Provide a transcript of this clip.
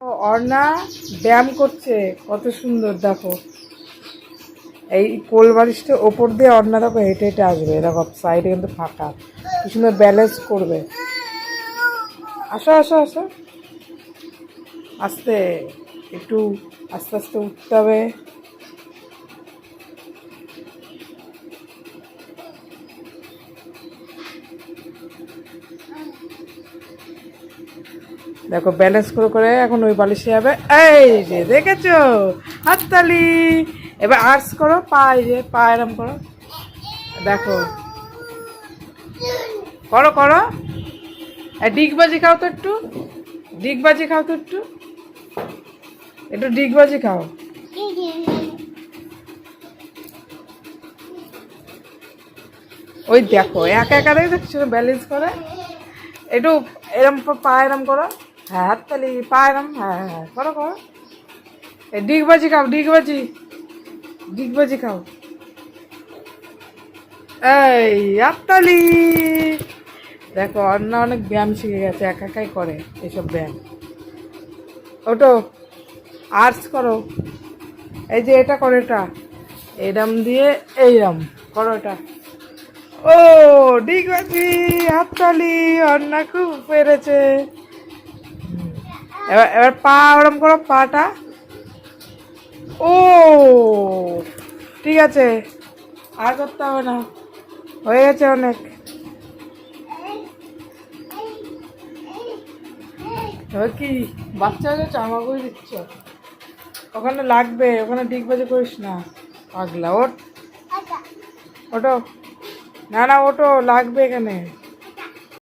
অর্ণা ব্যায়াম করছে, কত সুন্দর, দেখো। এই কোল বালিশটা ওপর দিয়ে অর্ণা, দেখো, হেঁটে হেঁটে আসবে, দেখো সাইডে কিন্তু ফাঁকা। কি সুন্দর ব্যালেন্স করবে। আসো আসো আসো। আসতে, একটু আস্তে আস্তে উঠতে হবে। দেখো ব্যালেন্স করে করে এখন ওই বালিশে যাবে। এই যে দেখেছ? হাততালি। এবার আর্টস করো পা যে পা এরম করো। দেখো। করো করো। ডিগবাজি খাও তো একটু। ডিগবাজি খাও তো একটু। একটু ডিগবাজি খাও। ওই দেখো, একা একা দেখে দেখছ ব্যালেন্স করে? একটু এরম পা- এরম করো। হ্যাঁ হাততালি পা এরম হ্যাঁ হ্যাঁ হ্যাঁ করো করো। এই ডিগবাজি খাও ডিগবাজি ডিগবাজি খাও। এই হাততালি দেখো অন্য অনেক ব্যায়াম শিখে গেছে, একা একাই করে এসব ব্যায়াম। ওটো আর্টস করো। এই যে এটা করো এটা। এরম দিয়ে এইরম, করো এটা। ডিগবাজি হাততালি অন্না খুব পেরেছে। এবার এবার পা ওরম করো, পাটা। ও, ঠিক আছে। আর করতে হবে না। হয়ে গেছে অনেক। কি? বাচ্চা জামা করে দিচ্ছ? ওখানে লাগবে, ওখানে ডিগবাজি করিস না। পাগলা ওট ওটো না না ওটো লাগবে এখানে।